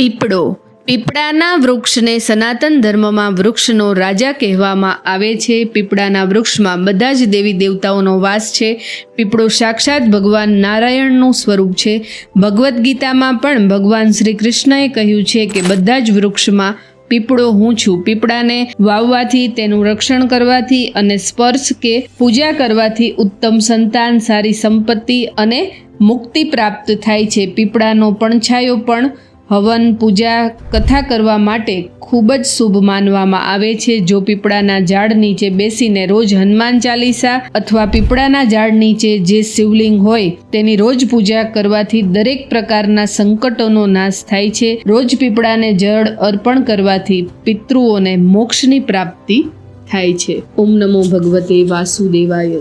પીપળો. પીપળાના વૃક્ષને સનાતન ધર્મમાં વૃક્ષનો રાજા કહેવામાં આવે છે. પીપળાના વૃક્ષમાં બધા જ દેવી દેવતાઓનો વાસ છે. પીપળો સાક્ષાત ભગવાન નારાયણનું સ્વરૂપ છે. ભગવદ્ ગીતામાં પણ ભગવાન શ્રી કૃષ્ણએ કહ્યું છે કે બધા જ વૃક્ષમાં પીપળો હું છું. પીપળાને વાવવાથી, તેનું રક્ષણ કરવાથી અને સ્પર્શ કે પૂજા કરવાથી ઉત્તમ સંતાન, સારી સંપત્તિ અને મુક્તિ પ્રાપ્ત થાય છે. પીપળાનો પડછાયો પણ હવન પૂજા કથા કરવા માટે ખૂબ જ શુભ માનવામાં આવે છે. જો પીપળાના ઝાડ નીચે બેસીને રોજ હનુમાન ચાલીસા અથવા પીપળાના ઝાડ નીચે જે શિવલિંગ હોય તેની રોજ પૂજા કરવાથી દરેક પ્રકારના સંકટોનો નાશ થાય છે. રોજ પીપળાને જળ અર્પણ કરવાથી પિતૃઓને મોક્ષની પ્રાપ્તિ થાય છે. ઓમ નમો ભગવતે વાસુદેવાય.